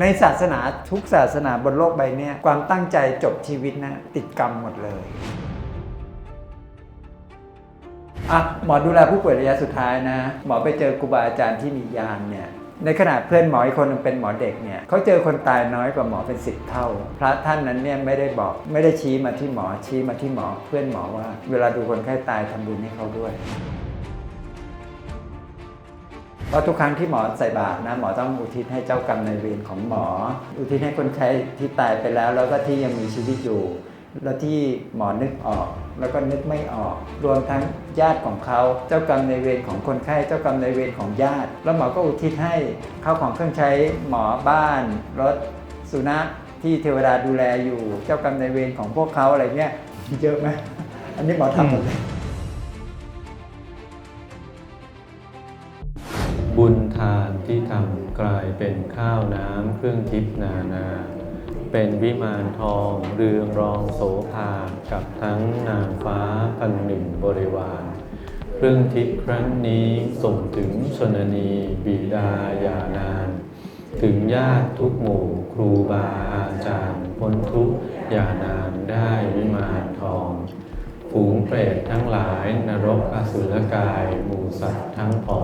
ในศาสนาทุกศาสนาบนโลกใบนี้ความตั้งใจจบชีวิตนะ ติดกรรมหมดเลยอะหมอดูแลผู้ป่วยระยะสุดท้ายนะ หมอไปเจอครูบาอาจารย์ที่มียานเนี่ยในขณะเพื่อนหมออีกคนนึงเป็นหมอเด็กเนี่ยเขาเจอคนตายน้อยกว่าหมอเป็นสิบเท่า พระท่านนั้นเนี่ยไม่ได้บอกไม่ได้ชี้มาที่หมอชี้มาที่หมอ เพื่อนหมอว่า เวลาดูคนไข้ตายทำบุญให้เขาด้วย ราะทุกครั้งที่หมอใส่บาตรนะหมอต้องอุทิศให้เจ้ากรรมนายเวรของหมอ อุทิศให้คนไข้ที่ตายไปแล้ว แล้วก็ที่ยังมีชีวิตอยู่ แล้วที่หมอนึกออก แล้วก็นึกไม่ออก รวมทั้งญาติของเขาเจ้ากรรมนายเวรของคนไข้เจ้ากรรมนายเวรของญาติ แล้วหมอก็อุทิศให้ข้าวของเครื่องใช้หมอบ้านรถสุนัขที่เทวดาดูแลอยู่เจ้ากรรมนายเวรของพวกเขาอะไรเงี้ยเยอะไหมอันนี้หมอทำหมดเลย บุญทานที่ทำกลายเป็นข้าวน้ำเครื่องทิพย์นานา เป็นวิมานทองเรืองรองโสภากับทั้งนางฟ้าพันหนึ่งบริวาร เครื่องทิพย์ครั้งนี้ส่งถึงชนนีบิดาญาณาน ถึงญาติทุกหมู่ครูบาอาจารย์พ้นทุกอย่านานได้วิมานทองฝูงเปรตทั้งหลายนรกอสุรกายหมู่สัตว์ทั้งผอง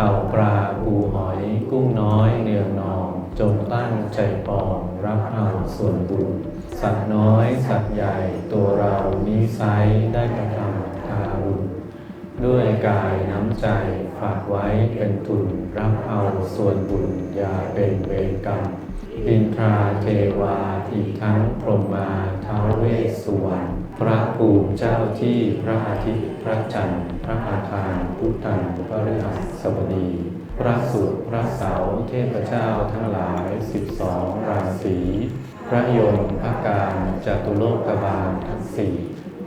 เต่าปลาปูหอยกุ้งน้อยเนืองนอง จงตั้งใจปองรับเอาส่วนบุญ สัตว์น้อยสัตว์ใหญ่ตัวเรานี้ไซได้กระทำทารุณด้วยกายน้ำใจฝากไว้เป็นทุนรับเอาส่วนบุญอย่าเป็นเวรกรรมอินทราเทวาอีกทั้งพรหมาท้าวเวสสุวรรณพระภูมิเจ้าที่พระอาทิตย์ ระจันทร์พระอาคารพุทธังพระฤหัสบดี พระศุกร์พระเสาร์เทพเจ้าทั้งหลายสิบสองราศี พระยนต์พระการจตุโลกบาลทั้งสี่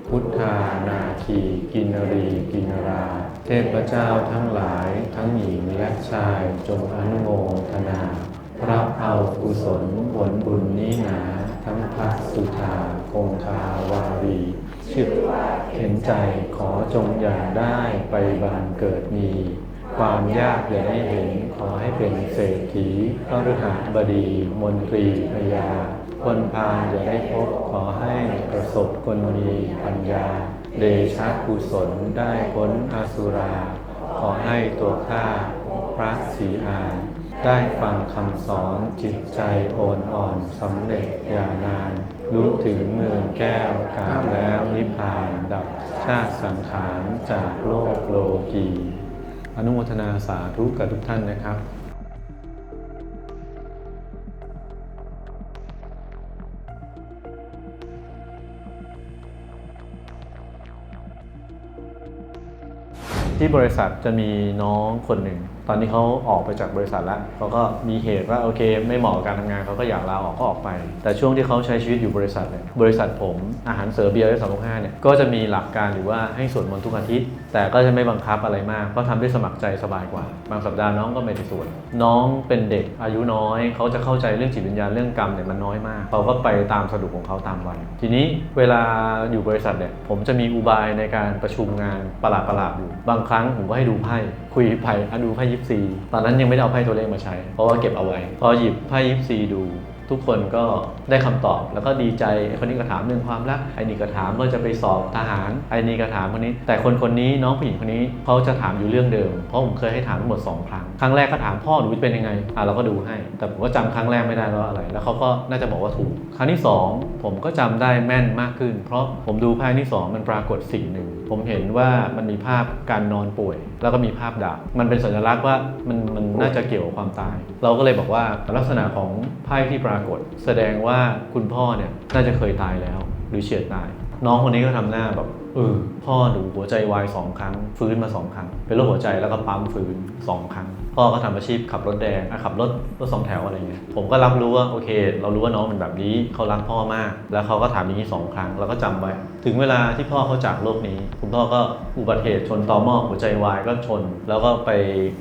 พุทธานาคีกินรีกินรา เทพเจ้าทั้งหลายทั้งหญิงและชายจงอนุโมทนารับเอากุศลผลบุญนี้หนา ทั้งพักสุธาคงคาวารี ชึกเห็นใจขอจงอย่าได้ไปบานเกิดมี ความยากอย่าได้เห็นขอให้เป็นเศรษฐีพระฤหัสบดี มนตรีพญาคนพาลอย่าได้พบขอให้ประสบกลมีปัญญา เดชะกุศลได้พ้นอาสุรา ขอให้ตัวข้าพระศีอานได้ฟังคำสอนจิตใจโอนอ่อนสำเร็จอย่านาน รู้ถึงเมืองแก้วกาบแล้วนิพพานดับชาติสังขารจากโลกโลกีอนุโมทนาสาธุกับทุกท่านนะครับที่บริษัทจะมีน้องคนหนึ่ง อนนี้เขาออกไปจากบริษัทแล้วเขาก็มีเหตุว่าโอเค ไม่เหมาะกับการทำงานเขาก็อยากลาออกก็ออกไป แต่ช่วงที่เขาใช้ชีวิตอยู่บริษัทเนี่ยบริษัทผมอาหารเสริมเบียร์สองห้าเนี่ยก็จะมีหลักการอยู่ว่าให้สวดมนต์ทุกอาทิตย์ แต่ก็จะไม่บังคับอะไรมาก ก็ทำด้วยสมัครใจสบายกว่า บางสัปดาห์น้องก็ไม่ได้สวดน้องเป็นเด็กอายุน้อยเขาจะเข้าใจเรื่องจิตวิญญาณเรื่องกรรมเนี่ยมันน้อยมากเขาก็ไปตามสะดวกของเขาตามวัยทีนี้เวลาอยู่บริษัทเนี่ยผมจะมีอุบายในการประชุมงานประหลาดๆอยู่บางครั้งผมก็ให้ดูไพ่คุยไพ่อะดูไพ่ยิปซีตอนนั้นยังไม่ได้เอาไพ่ตัวเลขมาใช้ เพราะว่าเก็บเอาไว้ พอหยิบไพ่ยิปซีดูทุกคนก็ได้คำตอบแล้วก็ดีใจไอ้คนนี้ก็ถามเรื่องความรักไอ้นี่ก็ถามว่าจะไปสอบทหารไอ้นี่ก็ถามคนนี้ แต่คนคนนี้น้องผู้หญิงคนนี้เขาจะถามอยู่เรื่องเดิม เพราะผมเคยให้ถามทั้งหมดสองครั้ง ครั้งแรกก็ถามพ่อหนูเป็นยังไงอะเราก็ดูให้ แต่ผมก็จำครั้งแรกไม่ได้ว่าอะไร แล้วเขาก็น่าจะบอกว่าถูก ครั้งที่สองผมก็จำได้แม่นมากขึ้น เพราะผมดูไพ่ที่สองมันปรากฏสิ่งหนึ่ง ผมเห็นว่ามันมีภาพการนอนป่วย แล้วก็มีภาพดาบมันเป็นสัญลักษณ์ว่ามันมันน่าจะเกี่ยวกับความตาย เราก็เลยบอกว่าลักษณะของไพ่ที่ปรากฏ แสดงว่าคุณพ่อเนี่ยน่าจะเคยตายแล้ว หรือเฉียดตาย น้องคนนี้ก็ทำหน้าแบบ เออพ่อหนูหัวใจวายสองครั้ง ฟื้นมาสองครั้ง เป็นโรคหัวใจแล้วก็ปั๊มฟื้นสองครั้ง พ่อก็ทำอาชีพขับรถแดงขับรถรถสองแถวอะไรเงี้ยผมก็รับรู้ว่าโอเค เรารู้ว่าน้องเป็นแบบนี้เขารักพ่อมาก แล้วเขาก็ถามอย่างนี้สองครั้ง แล้วก็จำไว้ ถึงเวลาที่พ่อเขาจากโลกนี้ คุณพ่อก็อุบัติเหตุชนต่อหม้อหัวใจวายก็ชน แล้วก็ไป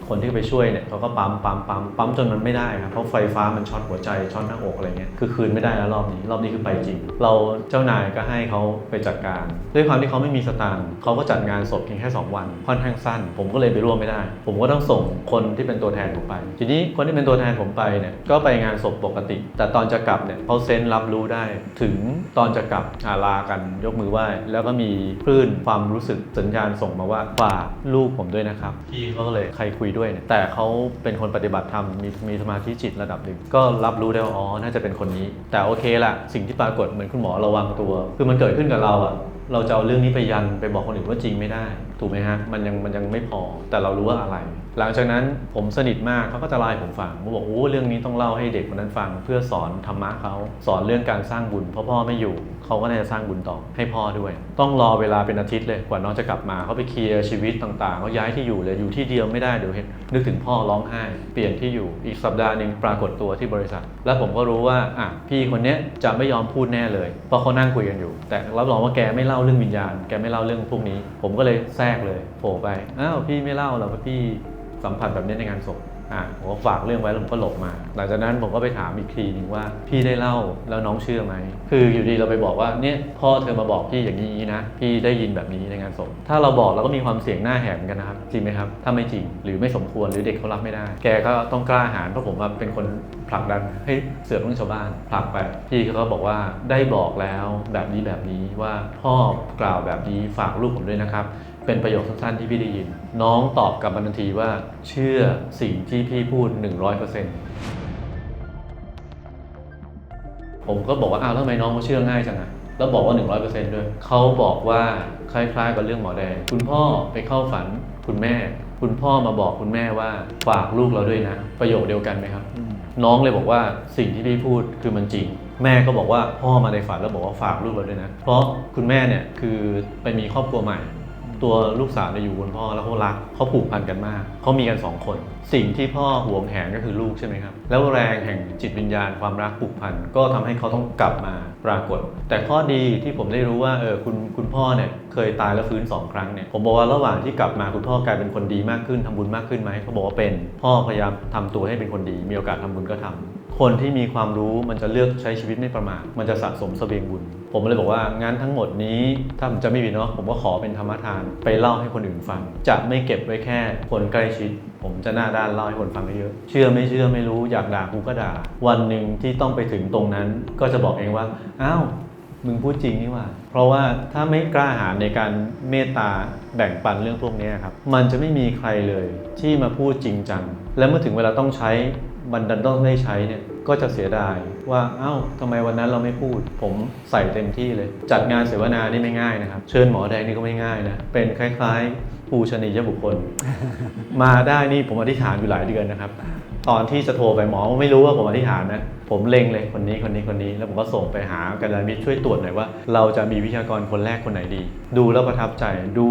คนที่ไปช่วยเนี่ยเขาก็ปั๊มปั๊มปั๊มปั๊มจนมันไม่ได้ครับเพราะไฟฟ้ามันช็อตหัวใจช็อตหน้าอกอะไรเงี้ยคือคืนไม่ได้แล้วรอบนี้ รอบนี้คือไปจริง เราเจ้านายก็ให้เขาไปจัดการ ด้วยความที่เขาไม่มีสตางค์เขาก็จัดงานศพเพียงแค่ 2 วัน ค่อนข้างสั้น ผมก็เลยไปร่วมไม่ได้ ผมก็ต้องส่งคนที่เป็นตัวแทนผมไป ทีนี้คนที่เป็นตัวแทนผมไปเนี่ยก็ไปงานศพปกติ แต่ตอนจะกลับเนี่ยเขาเซนรับรู้ได้ ถึงตอนจะกลับอาลากันยกมือไหว้แล้วก็มีคลื่นความรู้สึกสัญญาณส่งมาว่าฝากลูกผมด้วยนะครับพี่เขาก็เลยใครคุยด้วยเนี่ยแต่เขาเป็นคนปฏิบัติธรรมมีมีสมาธิจิตระดับหนึ่งก็รับรู้ได้ว่าอ๋อน่าจะเป็นคนนี้ แต่โอเคละสิ่งที่ปรากฏเหมือนคุณหมอระวังตัว คือมันเกิดขึ้นกับเราอะ เราจะเอาเรื่องนี้ไปยันไปบอกคนอื่นว่าจริงไม่ได้ ถูกไหมฮะมันยังมันยังไม่พอแต่เรารู้ว่าอะไร หลังจากนั้นผมสนิทมากเขาก็จะไลน์ผมฟังเขาบอกโอ้เรื่องนี้ต้องเล่าให้เด็กคนนั้นฟัง เพื่อสอนธรรมะเขาสอนเรื่องการสร้างบุญเพราะพ่อไม่อยู่ เขาก็น่าจะสร้างบุญต่อให้พ่อด้วย ต้องรอเวลาเป็นอาทิตย์เลยกว่าน้องจะกลับมาเขาไปเคลียร์ชีวิตต่างๆเขาย้ายที่อยู่เลยอยู่ที่เดียวไม่ได้เดี๋ยวเห็นนึกถึงพ่อร้องไห้ เปลี่ยนที่อยู่อีกสัปดาห์หนึ่งปรากฏตัวที่บริษัท แล้วผมก็รู้ว่าอะพี่คนเนี้ยจะไม่ยอมพูดแน่เลย เพราะเขานั่งคุยกันอยู่ แต่รับรองว่าแกไม่เล่าเรื่องวิญญาณ แกไม่เล่าเรื่องพวกนี้ ผมก็เลยแทรกเลยโผล่ไปอ้าวพี่ไม่เล่าหรอกว่าพี่สัมผัสแบบนี้ในงานศพ อะผมก็ฝากเรื่องไว้แล้วผมก็หลบมา หลังจากนั้นผมก็ไปถามอีกทีหนึงว่าพี่ได้เล่าแล้วน้องเชื่อไหม คืออยู่ดีเราไปบอกว่าเนี่ยพ่อเธอมาบอกพี่อย่างนี้นะ พี่ได้ยินแบบนี้ในงานศพถ้าเราบอกเราก็มีความเสี่ยงหน้าแหมกันนะครับ จริงไหมครับ ถ้าไม่จริงหรือไม่สมควรหรือเด็กเขารับไม่ได้ แกก็ต้องกล้าหาญเพราะผมว่าเป็นคนผลักดันให้เสือกเรื่องชาวบ้านผลักไปพี่เขาก็บอกว่าได้บอกแล้วแบบนี้แบบนี้ว่าพ่อกล่าวแบบนี้ฝากลูกผมด้วยนะครับ เป็นประโยคสั้นๆที่พี่ได้ยิน น้องตอบกลับมาทันทีว่า เชื่อสิ่งที่พี่พูด 100%ผมก็บอกว่าอ้าวแล้วทำไมน้องเขาเชื่อง่ายจังอะแล้วบอกว่า 100%ด้วยเขาบอกว่าคล้ายๆกับเรื่องหมอแดง คุณพ่อไปเข้าฝันคุณแม่ คุณพ่อมาบอกคุณแม่ว่าฝากลูกเราด้วยนะ ประโยคเดียวกันไหมครับ น้องเลยบอกว่าสิ่งที่พี่พูดคือมันจริง แม่ก็บอกว่าพ่อมาในฝันแล้วบอกว่าฝากลูกเราด้วยนะ เพราะคุณแม่เนี่ยคือไปมีครอบครัวใหม่ ตัวลูกสาวเนี่ยอยู่บนพ่อแล้วเขารักเขาผูกพันกันมากเขามีกันสองคน สิ่งที่พ่อหวงแหนก็คือลูกใช่ไหมครับ แล้วแรงแห่งจิตวิญญาณความรักผูกพันก็ทำให้เขาต้องกลับมาปรากฏ แต่ข้อดีที่ผมได้รู้ว่าเออคุณคุณพ่อเนี่ยเคยตายแล้วฟื้นสองครั้งเนี่ยผมบอกว่าระหว่างที่กลับมาคุณพ่อกลายเป็นคนดีมากขึ้นทำบุญมากขึ้นไหมเขาบอกว่าเป็น พ่อพยายามทำตัวให้เป็นคนดี มีโอกาสทำบุญก็ทำ คนที่มีความรู้มันจะเลือกใช้ชีวิตไม่ประมาทมันจะสะสมเสบียงบุญ ผมเลยบอกว่างั้นทั้งหมดนี้ถ้าผมจะไม่ผิดเนาะผมก็ขอเป็นธรรมทาน ไปเล่าให้คนอื่นฟัง จะไม่เก็บไว้แค่คนใกล้ชิด ผมจะหน้าด้านเล่าให้คนฟังเยอะ เชื่อไม่เชื่อไม่รู้อยากด่ากูก็ด่า วันหนึ่งที่ต้องไปถึงตรงนั้น ก็จะบอกเองว่าอ้าวมึงพูดจริงนี่ว่า เพราะว่าถ้าไม่กล้าหาญในการเมตตาแบ่งปันเรื่องพวกนี้ครับ มันจะไม่มีใครเลยที่มาพูดจริงจัง และเมื่อถึงเวลาต้องใช้ มันดันต้องได้ใช้เนี่ยก็จะเสียดายว่าเอ้าทำไมวันนั้นเราไม่พูด ผมใส่เต็มที่เลย จัดงานเสวนานี่ไม่ง่ายนะครับเชิญหมอแดงนี่ก็ไม่ง่ายนะเป็นคล้ายๆปูชนียบุคคล มาได้นี่ผมอธิษฐานอยู่หลายเดือนนะครับตอนที่จะโทรไปหมอไม่รู้ว่าผมอธิษฐานนะผมเล็งเลยคนนี้คนนี้คนนี้แล้วผมก็ส่งไปหากันดามิช่วยตรวจหน่อยว่า เราจะมีวิทยากรคนแรกคนไหนดี ดูแล้วประทับใจดู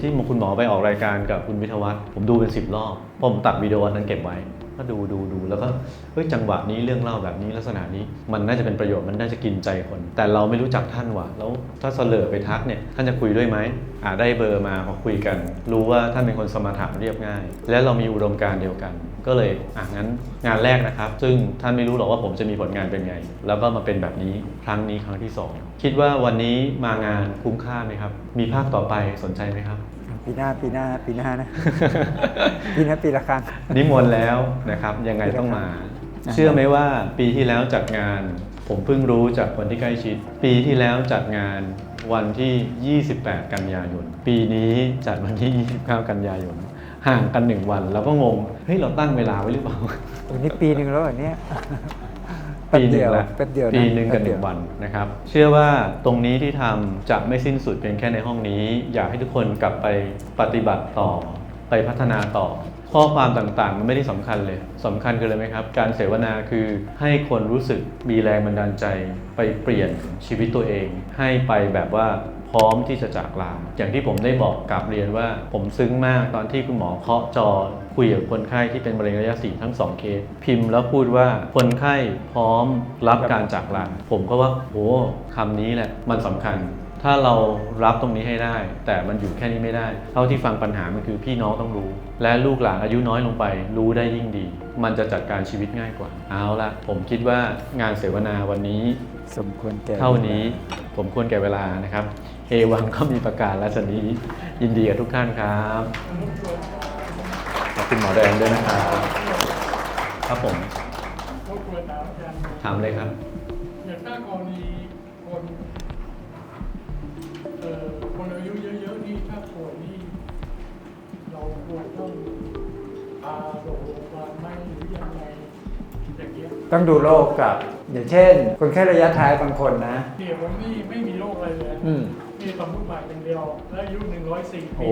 ที่คุณหมอไปออกรายการกับคุณวิทวัฒน์ผมดูเป็นสิบรอบผมตัดวิดีโอนั้นเก็บไว้ ก็ดูดูดูแล้วก็เฮ้ยจังหวะนี้เรื่องเล่าแบบนี้ลักษณะนี้มันน่าจะเป็นประโยชน์มันน่าจะกินใจคน แต่เราไม่รู้จักท่านว่ะแล้วถ้าเสลอไปทักเนี่ยท่านจะคุยด้วยไหมอ่าได้เบอร์มาพอคุยกัน รู้ว่าท่านเป็นคนสมถะเรียบง่าย และเรามีอุดมการณ์เดียวกัน ก็เลยอะงั้นงานแรกนะครับ ซึ่งท่านไม่รู้หรอกว่าผมจะมีผลงานเป็นไง แล้วก็มาเป็นแบบนี้ครั้งนี้ครั้งที่สองคิดว่าวันนี้มางานคุ้มค่าไหมครับมีภาคต่อไปสนใจไหมครับ ปีหน้าปีหน้าปีหน้านะ ปีหน้าปีละครั้ง นิมนต์แล้วนะครับ ยังไงต้องมา เชื่อไหมว่าปีที่แล้วจัดงาน ผมเพิ่งรู้จากคนที่ใกล้ชิด ปีที่แล้วจัดงานวันที่ 28 กันยายน ปีนี้จัดวันที่ 29 กันยายน ห่างกันหนึ่งวันเราก็งง เฮ้ย เราตั้งเวลาไว้หรือเปล่าวันนี้ปีหนึ่งแล้วเหรอเนี่ย ปีหนึ่งละแป๊บเดียวะปีหนึ่งกับหแป๊บเดีนึ่ยวงวันนะครับ เชื่อว่าตรงนี้ที่ทำจะไม่สิ้นสุดเพียงแค่ในห้องนี้ อยากให้ทุกคนกลับไปปฏิบัติต่อ ไปพัฒนาต่อ ข้อความต่างๆ มันไม่ได้สำคัญเลยสำคัญคืออะไรไหมครับ การเสวนาคือให้คนรู้สึกมีแรงบันดาลใจ ไปเปลี่ยนชีวิตตัวเอง ให้ไปแบบว่า พร้อมที่จะจากลา อย่างที่ผมได้บอกกับเรียนว่า ผมซึ้งมากตอนที่คุณหมอเคาะจอคุยกับคนไข้ที่เป็นมะเร็งระยะสี่ทั้งสองเคสพิมพ์แล้วพูดว่าคนไข้พร้อมรับการจากลา ผมก็ว่าโหคำนี้แหละมันสำคัญถ้าเรารับตรงนี้ให้ได้ แต่มันอยู่แค่นี้ไม่ได้ เท่าที่ฟังปัญหามันคือพี่น้องต้องรู้ และลูกหลานอายุน้อยลงไป รู้ได้ยิ่งดี มันจะจัดการชีวิตง่ายกว่า เอาละผมคิดว่างานเสวนาวันนี้ สมควรแก่เท่านี้ ผมควรแก่เวลานะครับ เอวังก็มีประกาศและชนี้ยินดีกับทุกท่านครับขอบคุณหมอแดงด้วยนะครับครับผมรบกวนถามอาจารย์ถามเลยครับอย่างถ้ากรณีคนเอ่อคนอายุเยอะๆนี่ถ้าป่วยนี่เราควรต้องพาส่งโรงพยาบาลไหมหรือยังไงอย่างเงี้ยต้องดูโรคกับ อย่างเช่น คนแค่ระยะท้ายบางคนนะเดี๋ยวผมนี่ไม่มีโรคอะไรเลยอื มมีสมมุติบาทอย่างเดียว และอายุหนึ่งร้อยสี่ปีโอ้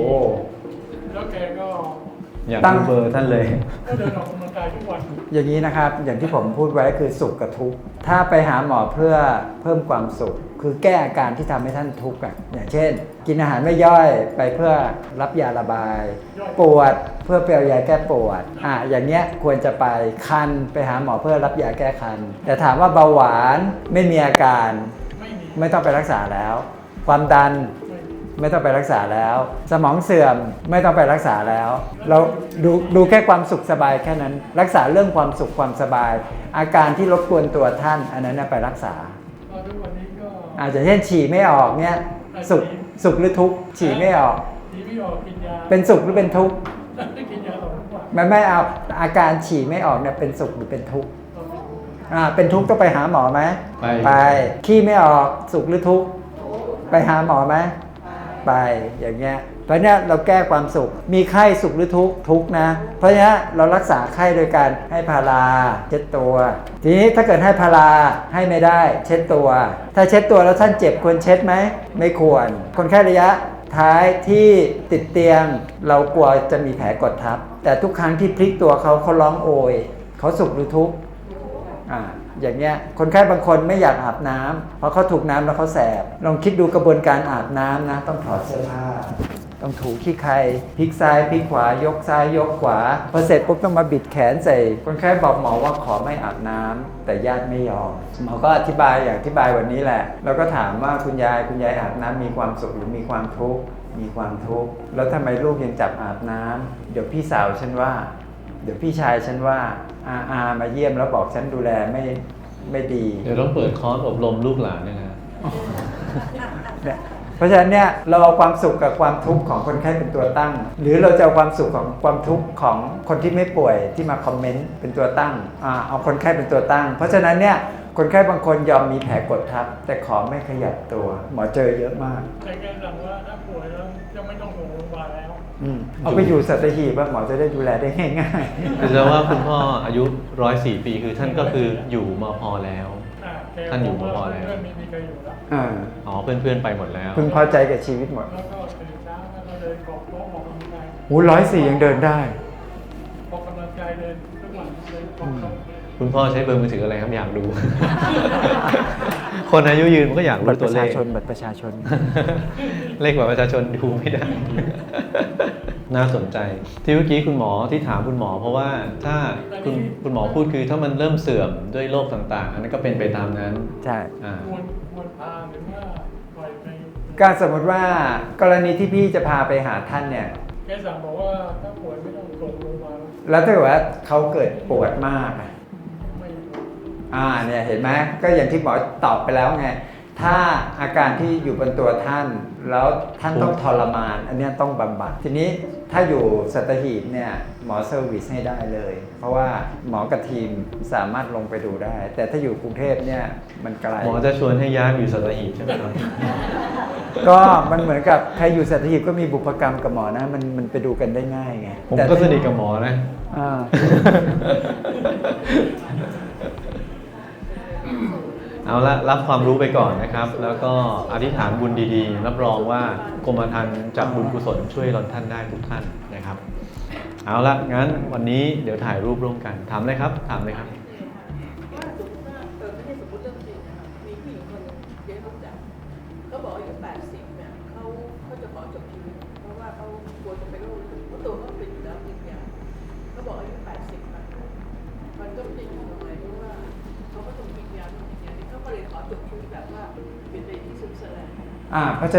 แล้วแกก็อยากตั้งดูเบอร์ท่านเลย ก็เดินออกกำลังกายทุกวัน อย่างนี้นะครับ อย่างที่ผมพูดไว้คือสุขกับทุกข์ ถ้าไปหาหมอเพื่อเพิ่มความสุข คือแก้อาการที่ทำให้ท่านทุกข์อะอย่างเช่น กินอาหารไม่ย่อยไปเพื่อรับยาระบาย ปวดเพื่อไปเอายาแก้ปวด อะอย่างเงี้ยควรจะไปคันไปหาหมอเพื่อรับยาแก้คัน แต่ถามว่าเบาหวานไม่มีอาการ ไม่มีไม่ต้องไปรักษาแล้ว ความดันไม่มีไม่ต้องไปรักษาแล้ว สมองเสื่อมไม่ต้องไปรักษาแล้ว เราดูดูแค่ความสุขสบายแค่นั้น รักษาเรื่องความสุขความสบาย อาการที่รบกวนตัวท่าน อันนั้นนะไปรักษาก็ทุกวันนี้ก็อาจจะเช่นฉี่ไม่ออกเนี่ยสุขสุขหรือทุกข์ฉี่ไม่ออกทีไม่ออกกินยาเป็นสุขหรือเป็นทุกข์กินยาต่อทุกวันไม่ไม่เอาอาการฉี่ไม่ออกเนี่ยเป็นสุขหรือเป็นทุกข์ต่อทุกวันอ่าเป็นทุกข์ต้องไปหาหมอไหมไปไปขี้ไม่ออกสุขหรือทุกข์ ไปหาหมอไหมไปอย่างเงี้ยเพราะเนี้ยเราแก้ความสุข มีไข้สุขหรือทุกข์ทุกข์นะ เพราะฉะนั้นเรารักษาไข้โดยการให้พาราเช็ดตัว ทีนี้ถ้าเกิดให้พาราให้ไม่ได้ เช็ดตัว ถ้าเช็ดตัวแล้วท่านเจ็บควรเช็ดไหมไม่ควร คนไข้ระยะท้ายที่ติดเตียง เรากลัวจะมีแผลกดทับ แต่ทุกครั้งที่พลิกตัวเขาเขาร้องโอยเขาสุขหรือทุกข์อ่า อย่างเงี้ยคนไข้บางคนไม่อยากอาบน้ำเพราะเขาถูกน้ำแล้วเขาแสบ ลองคิดดูกระบวนการอาบน้ำนะ ต้องถอดเสื้อผ้าต้องถูขี้ใครพลิกซ้ายพลิกขวายกซ้ายยกขวาพอเสร็จปุ๊บต้องมาบิดแขนใส่ คนไข้บอกหมอว่าขอไม่อาบน้ำแต่ญาติไม่ยอมหมอก็อธิบายอย่างอธิบายวันนี้แหละ แล้วก็ถามว่าคุณยายคุณยายอาบน้ำมีความสุขหรือมีความทุกข์มีความทุกข์แล้วทำไมลูกยังจับอาบน้ำเดี๋ยวพี่สาวฉันว่า เดี๋ยวพี่ชายฉันว่าอาอามาเยี่ยมแล้วบอกฉันดูแลไม่ไม่ดี เดี๋ยวต้องเปิดคอร์สอบรมลูกหลานเนยนะเนี่ยเพราะฉะนั้นเนี่ยเราเอาความสุขกับความทุกข์ของคนไข้เป็นตัวตั้ง หรือเราจะเอาความสุขของความทุกข์ของคนที่ไม่ป่วยที่มาคอมเมนต์เป็นตัวตั้งอ่าเอาคนไข้เป็นตัวตั้ง เพราะฉะนั้นเนี่ยคนไข้บางคนยอมมีแผลกดทับ แต่ขอไม่ขยับตัว หมอเจอเยอะมากใครแกสั่งว่าถ้าป่วยแล้วจะไม่ต้องส่งโร เอาไปอยู่สัตหีบว่าหมอจะได้ดูแลได้ง่ายคือจะว่าคุณพ่ออายุร้อยสี่ปีคือท่านก็คืออยู่มพแล้วอ่าแกท่านอยู่บกว่าพอแล้ว เพื่อนไม่มีใครอยู่แล้วๆอ่าอ๋อเพื่อนๆไปหมดแล้ว พึงพอใจกับชีวิตหมดแล้วก็ตื่นเช้าแล้วก็เดินกอบโต๊ะออกกำลังกายโอ้ร้อยสี่ยังเดินได้ ออกกำลังกายเดินทุกวันเดินกอบโต๊ะคุณพ่อใช้เบอร์มือถืออะไรครับอยากดูคนอายุยืนมันก็อยากบัรู้ตรปตัวระเลชาข ชนบัตรประชาชน เลขบัตรประชาชนดูไม่ได้ น่าสนใจ ที่เมื่อกี้คุณหมอที่ถามคุณหมอ เพราะว่าถ้าคุณคุณหมอพูดคือถ้ามันเริ่มเสื่อมด้วยโรคต่างๆ อันนั้นก็เป็นไปตามนั้นใช่อ่า ควรควรพาหรือว่าปล่อยไปการสมมติว่ากรณีที่พี่จะพาไปหาท่านเนี่ย แกสั่งบอกว่าถ้าป่วยไม่ต้องส่งโรงพยาบาลแล้วถ้าเกิดว่าเขาเกิดปวดมากอะไม่อ่าเนี่ยเห็นไหมก็อย่างที่หมอตอบไปแล้วไง ถ้าอาการที่อยู่บนตัวท่าน แล้วท่านต้องทรมาน อันเนี้ยต้องบำบัดทีนี้ ถ้าอยู่สัตหีบเนี่ยหมอเซอร์วิสให้ได้เลย เพราะว่าหมอกับทีมสามารถลงไปดูได้ แต่ถ้าอยู่กรุงเทพเนี่ยมันไกลหมอจะชวนให้ย้ายไปอยู่สัตหีบใช่ไหมครับ ก็มันเหมือนกับใครอยู่สัตหีบก็มีบุพกรรมกับหมอนะ มันมันไปดูกันได้ง่ายไงผมแต่ก็ถ้าสนิทกับหมอนะ อ่า เอาละรับความรู้ไปก่อนนะครับ แล้วก็อธิษฐานบุญดีๆ รับรองว่ากรมธรรม์จากบุญกุศลช่วยรอนท่านได้ทุกท่านนะครับ เอาละงั้นวันนี้เดี๋ยวถ่ายรูปร่วมกันถามเลยครับถามเลยครับ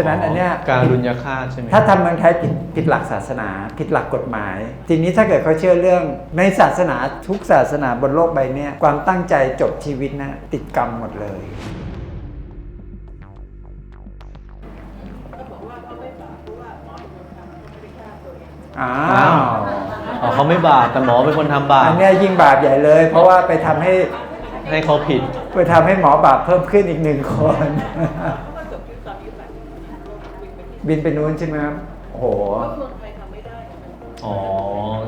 ร์แลนด์อ่าเพราะฉะนั้นอันเนี้ยการรุญยฆาตใช่ไหมถ้าทำเมืองไทยผิดผิดหลักศาสนา ผิดหลักกฎหมาย ทีนี้ถ้าเกิดเขาเชื่อเรื่องในศาสนาทุกศาสนาบนโลกใบเนี้ยความตั้งใจจบชีวิตนะติดกรรมหมดเลยก็บอกว่าเขาไม่บาปเพราะว่าหมอเป็นคนทำเขาไม่ได้ฆ่าตัวเองอ้าอ้าววอ๋อเขาไม่บาปแต่หมอเป็นคนทำบาปอันเนี้ยยิ่งบาปใหญ่เลย เพราะว่าไปทำให้ให้เขาผิด ไปทำให้หมอบาปเพิ่มขึ้นอีกหนึ่งคนเขาก็จบชีวิตตอนอายุแปดสิบ บินไปที่บินไปนู้นใช่ไหมครับโอ้โหเพราะเมืองไทยทำไม่ได้นะมันต้องอ๋อ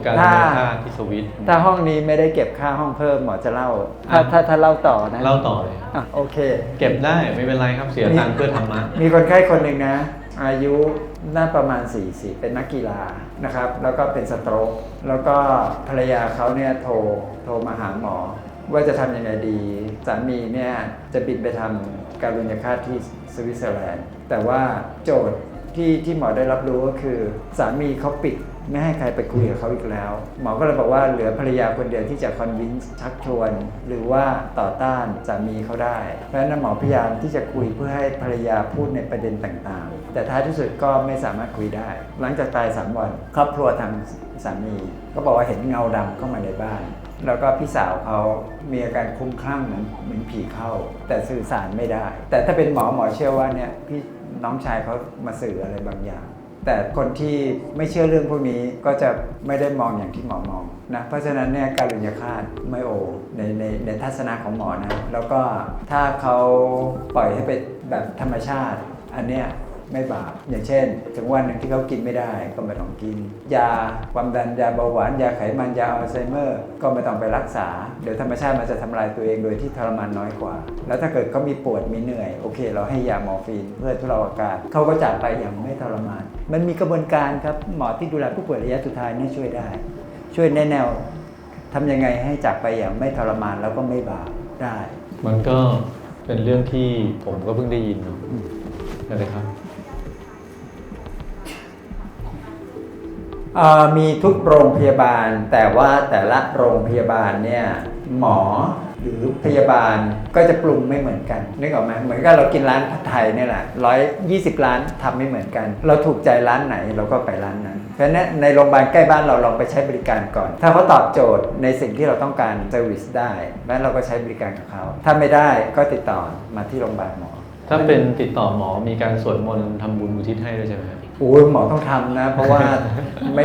การรุญยฆาตที่สวิตถ้าห้องนี้ไม่ได้เก็บค่าห้องเพิ่มหมอจะเล่า ถ้าอะถ้าถ้าเล่าต่อนะเล่าต่อเลยอะโอเค เก็บได้ไม่เป็นไรครับเสียตังค์เพื่อธรรมะ มีคนไข้คนหนึ่งนะ อายุน่าประมาณ 40 เป็นนักกีฬานะครับ แล้วก็เป็นสโตรกแล้วก็ภรรยาเขาเนี่ยโทรโทรมาหาหมอ ว่าจะทำยังไงดี สามีเนี่ยจะบินไปทำการุญยฆาตที่สวิตเซอร์แลนด์ แต่ว่าโจทย์ ที่ที่หมอได้รับรู้ก็คือ สามีเขาปิดไม่ให้ใครไปคุยกับเขาอีกแล้ว หมอก็เลยบอกว่าเหลือภรรยาคนเดียวที่จะคอนวินชักชวน หรือว่าต่อต้านสามีเขาได้ เพราะฉะนั้นหมอพยายามที่จะคุยเพื่อให้ภรรยาพูดในประเด็นต่างๆ แต่ท้ายที่สุดก็ไม่สามารถคุยได้ หลังจากตายสามวันครอบครัวทางสามี ก็บอกว่าเห็นเงาดำเข้ามาในบ้าน แล้วก็พี่สาวเขามีอาการคลุ้มคลั่งเหมือนเหมือนผีเข้า แต่สื่อสารไม่ได้ แต่ถ้าเป็นหมอหมอเชื่อว่าเนี่ยพี่ น้องชายเขามาสื่ออะไรบางอย่าง แต่คนที่ไม่เชื่อเรื่องพวกนี้ก็จะไม่ได้มองอย่างที่หมอมองนะเพราะฉะนั้นเนี่ยการุญยฆาตไม่โอในในในทัศนะของหมอนะแล้วก็ถ้าเขาปล่อยให้เป็นแบบธรรมชาติ อันเนี้ย ไม่บาปอย่างเช่น ถึงวันหนึ่งที่เขากินไม่ได้ก็ไม่ต้องกิน ยาความดันยาเบาหวานยาไขมันยาอัลไซเมอร์ ก็ไม่ต้องไปรักษาเดี๋ยวธรรมชาติมันจะทำลายตัวเองโดยที่ทรมานน้อยกว่า แล้วถ้าเกิดเขามีปวดมีเหนื่อยโอเค เราให้ยามอร์ฟีนเพื่อทุเลาอาการเขาก็จากไปอย่างไม่ทรมาน มันมีกระบวนการครับหมอที่ดูแลผู้ป่วยระยะสุดท้ายเนี่ยช่วยได้ ช่วยแนะแนวทำยังไงให้จากไปอย่างไม่ทรมานแล้วก็ไม่บาปได้ มันก็เป็นเรื่องที่ผมก็เพิ่งได้ยินเนาะนะครับ มีทุกโรงพยาบาล แต่ว่าแต่ละโรงพยาบาลเนี่ยหมอหรือพยาบาลก็จะปรุงไม่เหมือนกันนึกออกไหมเหมือนกับเรากินร้านผัดไทยเนี่ยแหละร้อยยี่สิบร้านทำไม่เหมือนกัน เราถูกใจร้านไหนเราก็ไปร้านนั้น เพราะฉะนั้นในโรงพยาบาลใกล้บ้านเราลองไปใช้บริการก่อน ถ้าเขาตอบโจทย์ในสิ่งที่เราต้องการเซอร์วิสได้แล้วเราก็ใช้บริการกับเขา ถ้าไม่ได้ก็ติดต่อมาที่โรงพยาบาลหมอ ถ้าเป็นติดต่อหมอมีการสวดมนต์ทำบุญอุทิศให้ด้วยใช่ไหมครับ โอ้ยหมอต้องทำนะ เพราะว่าไม่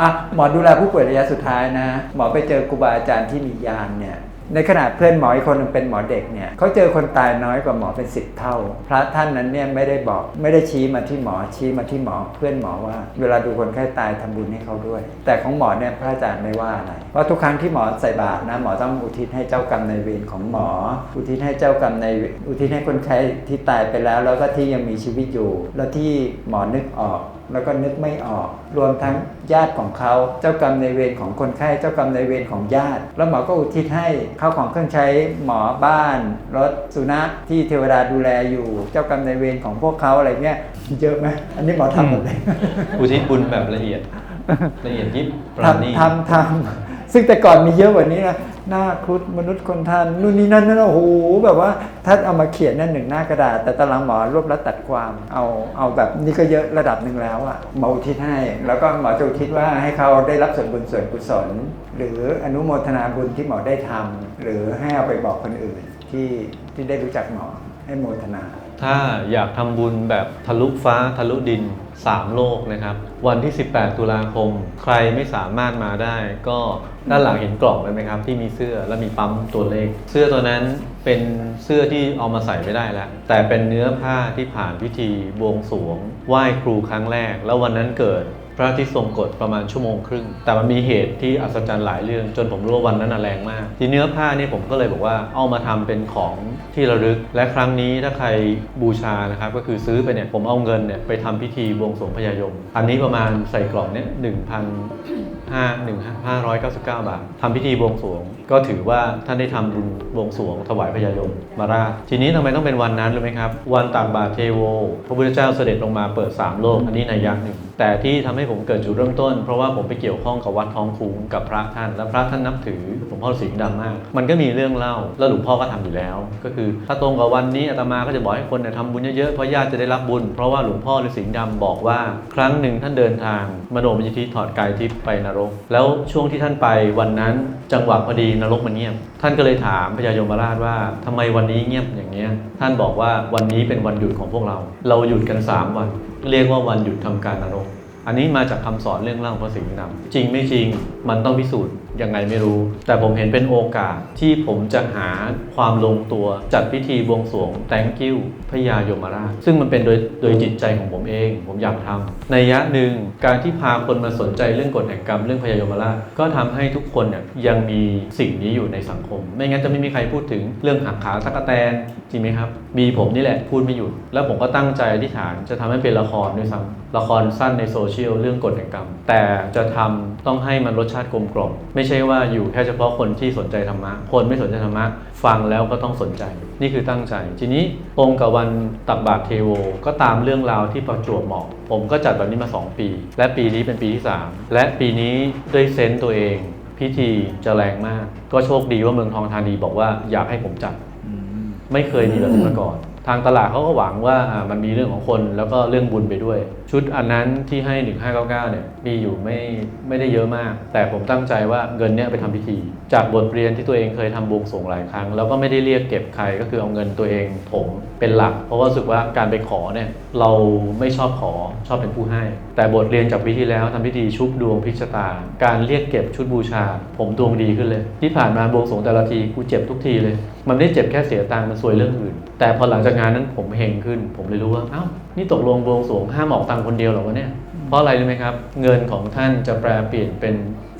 อะหมอดูแลผู้ป่วยระยะสุดท้ายนะ หมอไปเจอครูบาอาจารย์ที่มียานเนี่ย ในขณะเพื่อนหมออีกคนนึงเป็นหมอเด็กเนี่ยเขาเจอคนตายน้อยกว่าหมอเป็นสิบเท่า พระท่านนั้นเนี่ยไม่ได้บอกไม่ได้ชี้มาที่หมอชี้มาที่หมอเพื่อนหมอว่า เวลาดูคนไข้ตายทำบุญให้เขาด้วย แต่ของหมอเนี่ยพระอาจารย์ไม่ว่าอะไรเพราะทุกครั้งที่หมอใส่บาตรนะหมอต้องอุทิศให้เจ้ากรรมในเวรของหมอ อุทิศให้เจ้ากรรมในอุทิศให้คนไข้ที่ตายไปแล้ว แล้วก็ที่ยังมีชีวิตอยู่ แล้วที่หมอนึกออก แล้วก็นึกไม่ออก รวมทั้งญาติของเขา เจ้ากรรมในายเวรของคนไข้ เจ้ากรรมในายเวรของญาติ แล้วหมอก็อุทิศให้ข้าวของเครื่องใช้หมอบ้าน รถสุนัขที่เทวดาดูแลอยู่ เจ้ากรรมในายเวรของพวกเขาอะไรเงี้ยเยอะไหมอันนี้หมอทำหมดเลยอุทิศบุญแบบละเอียดละเอียดยิบปราณีตทำทำทำ ซึ่งแต่ก่อนมีเยอะกว่านี้นะหน้าครุฑมนุษย์คนทันนู่นนี่นั่นนั่นโอ้โหแบบว่าถ้าเอามาเขียนนั่นหนึ่งหน้ากระดาษ แต่ตารางหมอรวบรัดตัดความเอาเอาแบบนี้ก็เยอะระดับหนึ่งแล้วอะหมออุทิศให้ แล้วก็หมอจะอุทิศว่าให้เขาได้รับส่วนบุญส่วนกุศล หรืออนุโมทนาบุญที่หมอได้ทำหรือให้เอาไปบอกคนอื่นที่ที่ได้รู้จักหมอให้โมทนา ถ้าอยากทำบุญแบบทะลุฟ้าทะลุดิน 3 โลกนะครับ วันที่ 18 ตุลาคม ใครไม่สามารถมาได้ ก็ด้านหลังเห็นกล่องเลยไหมครับ ที่มีเสื้อและมีปั๊มตัวเลข เสื้อตัวนั้นเป็นเสื้อที่เอามาใส่ไม่ได้แล้ว แต่เป็นเนื้อผ้าที่ผ่านพิธีบวงสรวงไหว้ครูครั้งแรก แล้ววันนั้นเกิด พระอาทิตย์ทรงกฎประมาณชั่วโมงครึ่ง แต่มันมีเหตุที่อัศจรรย์หลายเรื่อง จนผมรู้ว่าวันนั้นน่ะแรงมาก ที่เนื้อผ้านี่ผมก็เลยบอกว่าเอามาทำเป็นของที่ระลึก และครั้งนี้ถ้าใครบูชานะครับก็คือซื้อไปเนี่ยผมเอาเงินเนี่ยไปทำพิธีบวงสรวงพญายม อันนี้ประมาณใส่กล่องเนี่ยหนึ่งพัน ห้าหนึ่งห้าร้อยเก้าสิบเก้าบาททำพิธีบวงสรวง ก็ถือว่าท่านได้ทำบุญบวงสรวง ถวายพญายมมาราชทีนี้ทำไมต้องเป็นวันนั้นรู้ไหมครับ วันตักบาตรเทโว พระพุทธเจ้าเสด็จลงมาเปิดสามโลก อันนี้ในัยยะหนึ่ง แต่ที่ทำให้ผมเกิดจุดเริ่มต้น เพราะว่าผมไปเกี่ยวข้องกับวัดท้องคุ้งกับพระท่าน และพระท่านนับถือหลวงพ่อสิงห์ดำมาก มันก็มีเรื่องเล่า แล้วหลวงพ่อก็ทำอยู่แล้ว ก็คือถ้าตรงกับวันนี้อาตมาก็จะบอกให้คนเนี่ยทำบุญเยอะๆเพราะญาติจะได้รับบุญ เพราะว่าหลวงพ่อฤาษีสิงห์ดำบอกว่า ครั้งหนึ่งท่านเดินทางมโนมยิทธิถอดกายทิพย์ไปนรกแล้วช่วงที่ท่านไปวันนั้นจังหวะพอดีนรกมันเงียบ ท่านก็เลยถามพญายมราชว่าทำไมวันนี้เงียบอย่างเงี้ย ท่านบอกว่าวันนี้เป็นวันหยุดของพวกเรา เราหยุดกัน 3 วัน เรียกว่าวันหยุดทำการนรก อันนี้มาจากคำสอนเรื่องเล่าพระสิงห์นำจริงไม่จริงมันต้องพิสูจน์ ยังไงไม่รู้ แต่ผมเห็นเป็นโอกาสที่ผมจะหาความลงตัวจัดพิธีบวงสรวง thank you พญายมราช ซึ่งมันเป็นโดยโดยจิตใจของผมเอง ผมอยากทำในยะหนึ่งการที่พาคนมาสนใจเรื่องกฎแห่งกรรมเรื่องพญายมราชก็ทำให้ทุกคนเนี่ยยังมีสิ่งนี้อยู่ในสังคม ไม่งั้นจะไม่มีใครพูดถึงเรื่องหักขาตะกแตนจริงไหมครับ มีผมนี่แหละพูดไม่หยุด แล้วผมก็ตั้งใจอธิษฐานจะทำให้เป็นละครด้วยซ้ำละครสั้นในโซเชียลเรื่องกฎแห่งกรรม แต่จะทำต้องให้มันรสชาติกลมกล่อมไม่ใช่ว่าอยู่แค่เฉพาะคนที่สนใจธรรมะ คนไม่สนใจธรรมะ ฟังแล้วก็ต้องสนใจ นี่คือตั้งใจ ทีนี้ตรงกับวันตักบาตรเทโว ก็ตามเรื่องราวที่ประจวบเหมาะ ผมก็จัดแบบนี้มา 2 ปี และปีนี้เป็นปีที่ 3 และปีนี้ด้วยเซนต์ตัวเอง พิธีจะแรงมาก ก็โชคดีว่าเมืองทองธานีบอกว่าอยากให้ผมจัดไม่เคยมีแบบนี้มาก่อน ทางตลาดเขาก็หวังว่าอ่ามันมีเรื่องของคนแล้วก็เรื่องบุญไปด้วย ชุดอันนั้นที่ให้ 1599เนี่ยมีอยู่ไม่ไม่ได้เยอะมาก แต่ผมตั้งใจว่าเงินเนี้ยไปทำพิธี จากบทเรียนที่ตัวเองเคยทำบวงสรวงหลายครั้ง แล้วก็ไม่ได้เรียกเก็บใครก็คือเอาเงินตัวเองผมเป็นหลัก เพราะว่ารู้สึกว่าการไปขอเนี่ยเราไม่ชอบขอชอบเป็นผู้ให้ แต่บทเรียนจากปีที่แล้วทำพิธีชุบดวงพิชตา การเรียกเก็บชุดบูชา ผมดวงดีขึ้นเลย ที่ผ่านมาบวงสรวงแต่ละทีกูเจ็บทุกทีเลย มันไม่ได้เจ็บแค่เสียตังค์มันซวยเรื่องอื่น แต่พอหลังจากงานนั้นผมเฮงขึ้น ผมเลยรู้ว่าเอ้านี่ตกลงบวงสรวงห้ามออกตังคนเดียวเหรอวะเนี่ย เพราะอะไรรู้ไหมครับ เงินของท่านจะแปลเปลี่ยนเป็น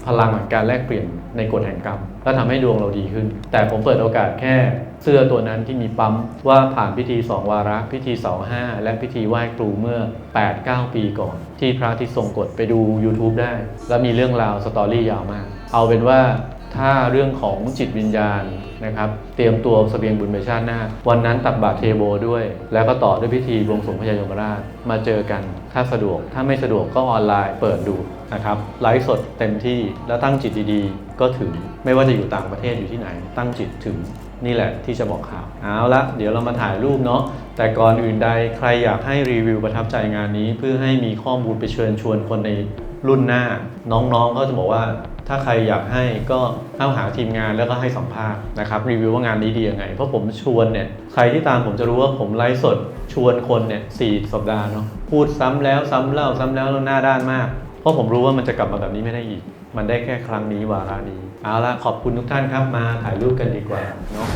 พลังแห่งการแลกเปลี่ยนในกฎแห่งกรรม และทำให้ดวงเราดีขึ้น แต่ผมเปิดโอกาสแค่เสื้อตัวนั้นที่มีปั๊มว่าผ่านพิธี2วาระ พิธีเสาห้าและพิธีไหว้ครูเมื่อ 8-9 ปีก่อน ที่พระที่ทรงกฎไปดู YouTube ได้ แล้วมีเรื่องราวสตอรี่ยาวมาก เอาเป็นว่า ถ้าเรื่องของจิตวิญญาณนะครับ เตรียมตัวสเสบียงบุญไปชาติหน้า วันนั้นตักบาตรเทโบด้วย แล้วก็ต่อด้วยพิธีบวงสรวงพญายมราชมาเจอกันถ้าสะดวก ถ้าไม่สะดวกก็ออนไลน์เปิดดูนะครับไลฟ์สดเต็มที่แล้วตั้งจิตดีๆ ก็ถึงไม่ว่าจะอยู่ต่างประเทศอยู่ที่ไหน ตั้งจิตถึงนี่แหละที่จะบอกข่าวเอาละเดี๋ยวเรามาถ่ายรูปเนาะแต่ก่อนอื่นใดใครอยากให้รีวิวประทับใจงานนี้ เพื่อให้มีข้อมูลไปเชิญชวนคนในรุ่นหน้า น้องๆก็จะบอกว่าถ้าใครอยากให้ก็เข้าหาทีมงานแล้วก็ให้สัมภาษณ์นะครับรีวิวว่างานนี้ดียังไง เพราะผมชวนเนี่ยใครที่ตามผมจะรู้ว่าผมไลฟ์สดชวนคนเนี่ยสี่สัปดาห์เนาะพูดซ้ำแล้วซ้ำเล่าซ้ำแล้วแล้วหน้าด้านมาก เพราะผมรู้ว่ามันจะกลับมาแบบนี้ไม่ได้อีก มันได้แค่ครั้งนี้วาระนี้เอาละขอบคุณทุกท่านครับมาถ่ายรูปกันดีกว่าเนาะ